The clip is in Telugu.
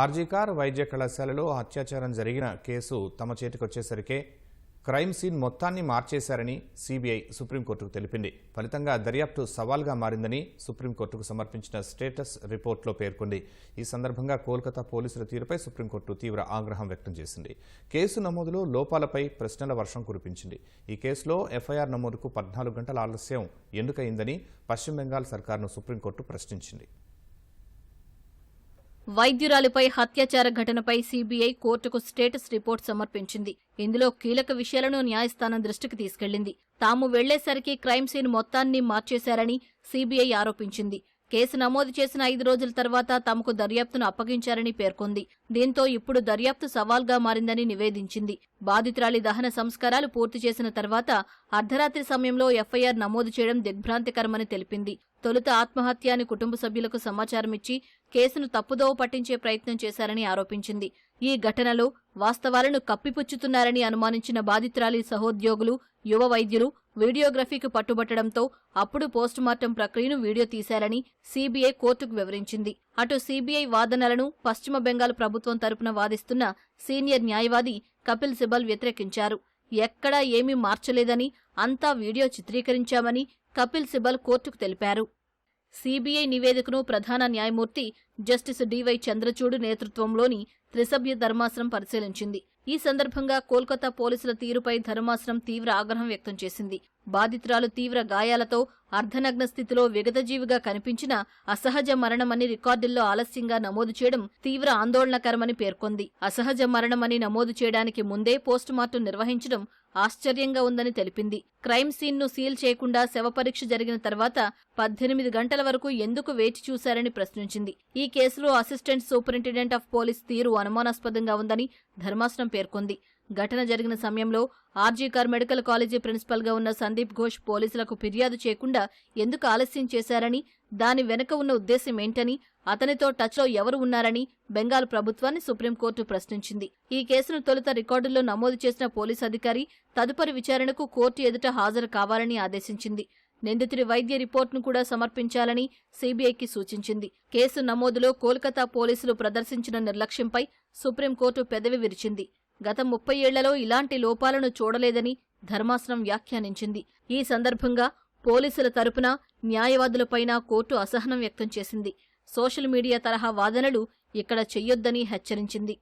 ఆర్జీకార్ వైద్య కళాశాలలో అత్యాచారం జరిగిన కేసు తమ చేతికొచ్చేసరికే క్రైమ్ సీన్ మొత్తాన్ని మార్చేశారని సీబీఐ సుప్రీంకోర్టుకు తెలిపింది. ఫలితంగా దర్యాప్తు సవాల్గా మారిందని సుప్రీంకోర్టుకు సమర్పించిన స్టేటస్ రిపోర్టులో పేర్కొంది. ఈ సందర్భంగా కోల్కతా పోలీసుల తీరుపై సుప్రీంకోర్టు తీవ్ర ఆగ్రహం వ్యక్తం చేసింది. కేసు నమోదులో లోపాలపై ప్రశ్నల వర్షం కురిపించింది. ఈ కేసులో ఎఫ్ఐఆర్ నమోదుకు పద్నాలుగు గంటల ఆలస్యం ఎందుకయిందని పశ్చిమ బెంగాల్ సర్కార్ను సుప్రీంకోర్టు ప్రశ్నించింది. వైద్యురాలిపై హత్యాచార ఘటనపై సీబీఐ కోర్టుకు స్టేటస్ రిపోర్ట్ సమర్పించింది. ఇందులో కీలక విషయాలను న్యాయస్థానం దృష్టికి తీసుకెళ్ళింది తాము వెళ్ళేసరికి క్రైమ్ సీన్ మొత్తాన్ని మార్చేశారని సీబీఐ ఆరోపించింది. కేసు నమోదు చేసిన ఐదు రోజుల తర్వాత తమకు దర్యాప్తును అప్పగించారని పేర్కొంది. దీంతో ఇప్పుడు దర్యాప్తు సవాల్గా మారిందని నివేదించింది. బాధితురాలి దహన సంస్కారాలు పూర్తి చేసిన తర్వాత అర్ధరాత్రి సమయంలో ఎఫ్ఐఆర్ నమోదు చేయడం దిగ్భ్రాంతికరమని తెలిపింది. తొలుత ఆత్మహత్య అని కుటుంబ సభ్యులకు సమాచారమిచ్చి కేసును తప్పుదోవ పట్టించే ప్రయత్నం చేశారని ఆరోపించింది. ఈ ఘటనలో వాస్తవాలను కప్పిపుచ్చుతున్నారని అనుమానించిన బాధితురాలి సహోద్యోగులు యువ వైద్యులు వీడియోగ్రఫీకి పట్టుబట్టడంతో అప్పుడు పోస్టుమార్టం ప్రక్రియను వీడియో తీశారని సీబీఐ కోర్టుకు వివరించింది. అటు సీబీఐ వాదనలను పశ్చిమ బెంగాల్ ప్రభుత్వం తరపున వాదిస్తున్న సీనియర్ న్యాయవాది కపిల్ సిబల్ వ్యతిరేకించారు. ఎక్కడా ఏమీ మార్చలేదని అంతా వీడియో చిత్రీకరించామని కపిల్ సిబల్ కోర్టుకు తెలిపారు. సీబీఐ నివేదికను ప్రధాన న్యాయమూర్తి జస్టిస్ డివై చంద్రచూడ్ నేతృత్వంలోని త్రిసభ్య ధర్మాసనం పరిశీలించింది. ఈ సందర్భంగా కోల్కతా పోలీసుల తీరుపై ధర్మాసనం తీవ్ర ఆగ్రహం వ్యక్తం చేసింది. బాధితురాలు తీవ్ర గాయాలతో అర్ధనగ్న స్థితిలో విగతజీవిగా కనిపించిన అసహజ మరణమని రికార్డుల్లో ఆలస్యంగా నమోదు చేయడం తీవ్ర ఆందోళనకరమని పేర్కొంది. అసహజ మరణమని నమోదు చేయడానికి ముందే పోస్టుమార్టం నిర్వహించడం ఆశ్చర్యంగా ఉందని తెలిపింది. క్రైమ్ సీన్ను సీల్ చేయకుండా శవపరీక్ష జరిగిన తర్వాత పద్దెనిమిది గంటల వరకు ఎందుకు వేచి చూశారని ప్రశ్నించింది. ఈ కేసులో అసిస్టెంట్ సూపరింటెండెంట్ ఆఫ్ పోలీస్ తీరు అనుమానాస్పదంగా ఉందని ధర్మాసనం పేర్కొంది. ఘటన జరిగిన సమయంలో ఆర్జీకార్ మెడికల్ కాలేజీ ప్రిన్సిపల్గా ఉన్న సందీప్ ఘోష్ పోలీసులకు ఫిర్యాదు చేయకుండా ఎందుకు ఆలస్యం చేశారని దాని వెనుక ఉన్న ఉద్దేశం ఏంటని అతనితో టచ్లో ఎవరు ఉన్నారని బెంగాల్ ప్రభుత్వాన్ని సుప్రీంకోర్టు ప్రశ్నించింది. ఈ కేసును తొలుత రికార్డుల్లో నమోదు చేసిన పోలీసు అధికారి తదుపరి విచారణకు కోర్టు ఎదుట హాజరు కావాలని ఆదేశించింది. నిందితుడి వైద్య రిపోర్టును కూడా సమర్పించాలని సీబీఐకి సూచించింది. కేసు నమోదులో కోల్కతా పోలీసులు ప్రదర్శించిన నిర్లక్ష్యంపై సుప్రీంకోర్టు పెదవి విరిచింది. గత ముప్పై ఏళ్ళలో ఇలాంటి లోపాలను చూడలేదని ధర్మాసనం వ్యాఖ్యానించింది. ఈ సందర్భంగా పోలీసుల తరపున న్యాయవాదులపైన కోర్టు అసహనం వ్యక్తం చేసింది. సోషల్ మీడియా తరహా వాదనలు ఇక్కడ చెయ్యొద్దని హెచ్చరించింది.